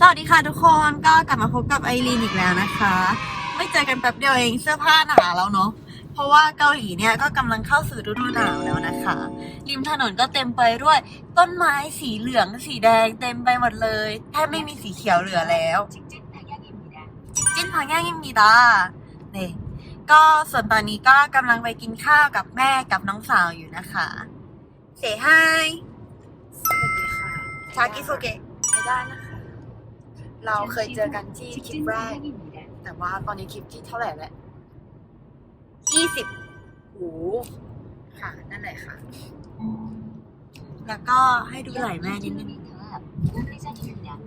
สวัสดีค่ะทุกคนก็กลับมาพบกับไอรีนอีกแล้วนะคะ ไม่เจอกันแป๊บเดียวเองเสื้อผ้าหนาแล้วเนาะเพราะว่าเกาหลีเนี่ยก็กำลังเข้าสู่ฤดูหนาวแล้วนะคะ ริมถนนก็เต็มไปด้วย ต้นไม้สีเหลืองสีแดงเต็มไปหมดเลยแทบไม่มีสีเขียวเหลือแล้วจิ้นพังย่างยิมมีดจิ้นพังย่างยิมมีดาเนี่ยก็ส่วนตอนนี้ก็กำลังไปกินข้าวกับแม่กับน้องสาวอยู่นะคะเสียให้สวัสดีค่ะชากิโซเกะไม่ได้นะคะ เราเคยเจอกันที่คลิปแรก แต่ว่าตอนนี้คลิปที่เท่าไหร่แล้วยี่สิบโหค่ะ นั่นแหละค่ะ แล้วก็ให้ดูไหล่แม่นิดนึง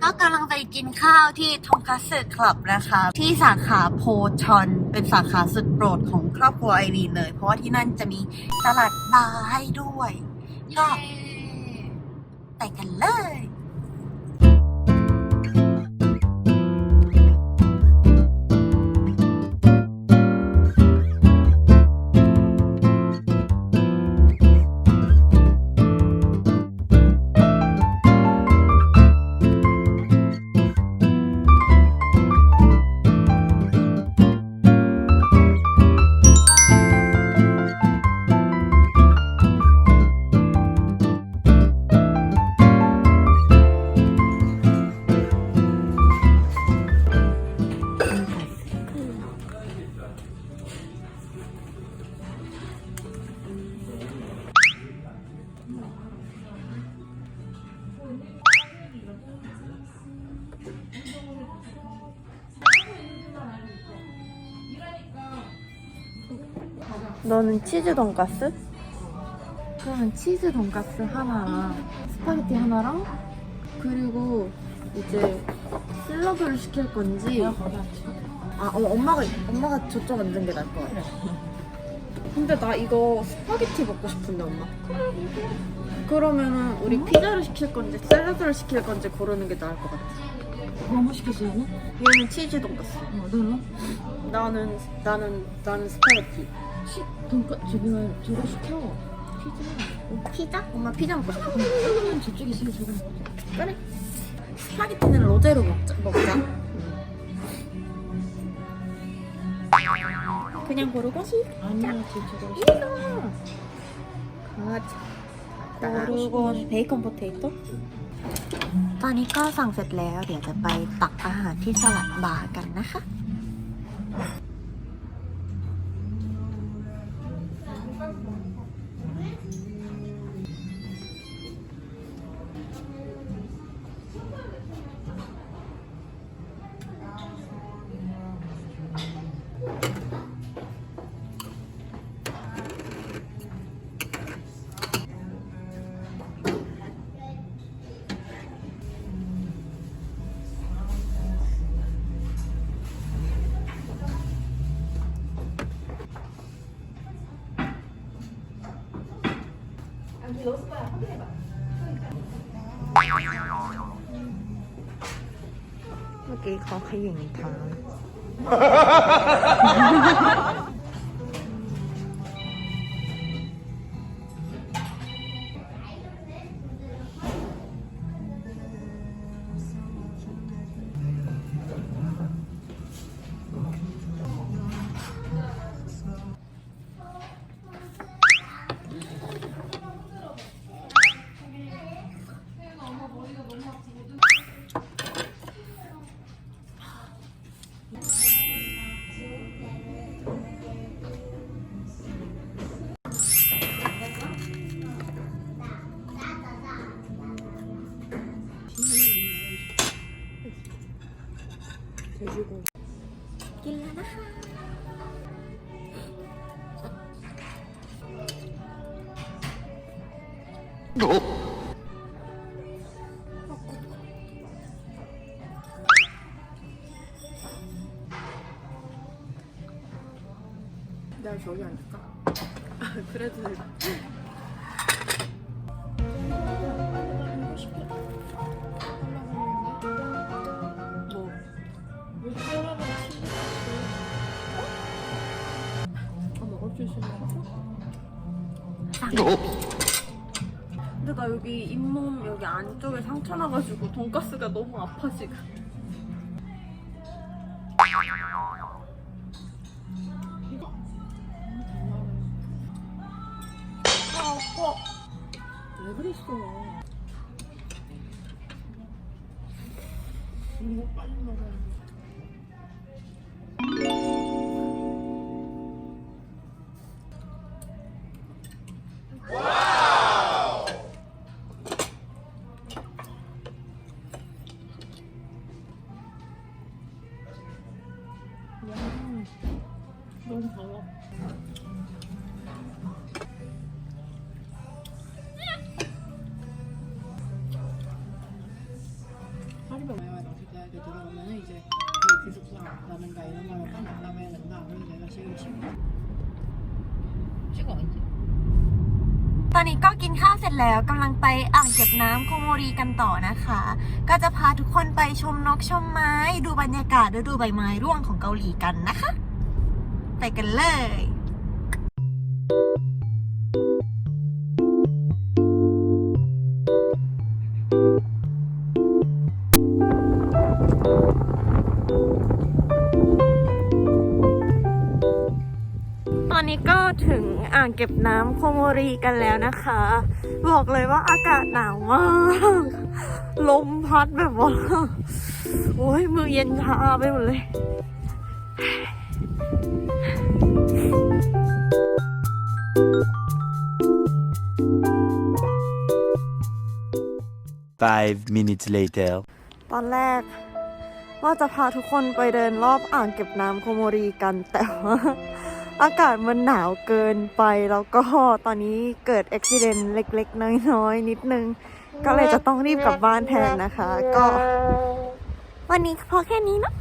ก็กำลังไปกินข้าวที่ทงคัตสึคลับนะคะ ที่สาขาโพชอน เป็นสาขาสุดโปรดของครอบครัวไอรีนเลย เพราะว่าที่นั่นจะมีตลาดบาร์ให้ด้วย ก็ไปกันเลย 너는 치즈 돈가스? 그러면 치즈 돈가스 하나랑 스파게티 하나랑 그리고 이제 샐러드를 시킬 건지 아 어, 엄마가 엄마가 저쪽 만든 게 나을 것 같아. 근데 나 이거 스파게티 먹고 싶은데 엄마. 그러면은 우리 피자를 시킬 건지 샐러드를 시킬 건지 고르는 게 나을 것 같아. 뭐 시켰어 얘는? 얘는 치즈 돈가스. 어, 너는? 나는 나는 나는 스파게티 시, 돈까 저기는 저거 시켜 피자 피자? 엄마 피자 먹고 싶어 그러면 저쪽에 있으면 저거 먹자 그래 스파게티는 로제로 먹자, 먹자. 그냥 고르고 아니야 지금 저거 시켜 강아지 고르곤 베이컨 포테이토 ตอนนี้ก็สั่งเสร็จแล้ว เดี๋ยวจะไปตักอาหารที่สลัดบาร์กันนะคะ เมื่อกี้เขาขย่งเท้า 돼지고기. 길라나. 내가 저기 앉을까? 그래도 근데 나 여기 잇몸 여기 안쪽에 상처 나가지고 돈가스가 너무 아파 지금. 아, 아파. 왜 그랬어? 이거 빨리 먹어야 돼. ตอนนี้ก็กินข้าวเสร็จแล้วกำลังไปอ่างเก็บน้ำโคโมรีกันต่อนะคะ ก็จะพาทุกคนไปชมนกชมไม้ ดูบรรยากาศฤดูใบไม้ร่วงของเกาหลีกันนะคะ ไปกันเลย อนนี้ก็ถึงอ่างเก็บน้ำโคโมรีกันแล้วนะคะ บอกเลยว่าอากาศหนาวมาก ลมพัดแบบว่า โอ้ยมือเย็นชาไปหมดเลย Five minutes later. ตอนแรกว่าจะพาทุกคนไปเดินรอบอ่างเก็บน้ำโคโมรีกันแต่ว่า อากาศมันหนาวเกินไป แล้วก็ตอนนี้เกิดอุบิเหตุเล็กๆ น้อยๆ นิดนึง ก็เลยจะต้องรีบกลับบ้านแทนนะคะ ก็ วันนี้พอแค่นี้เนาะ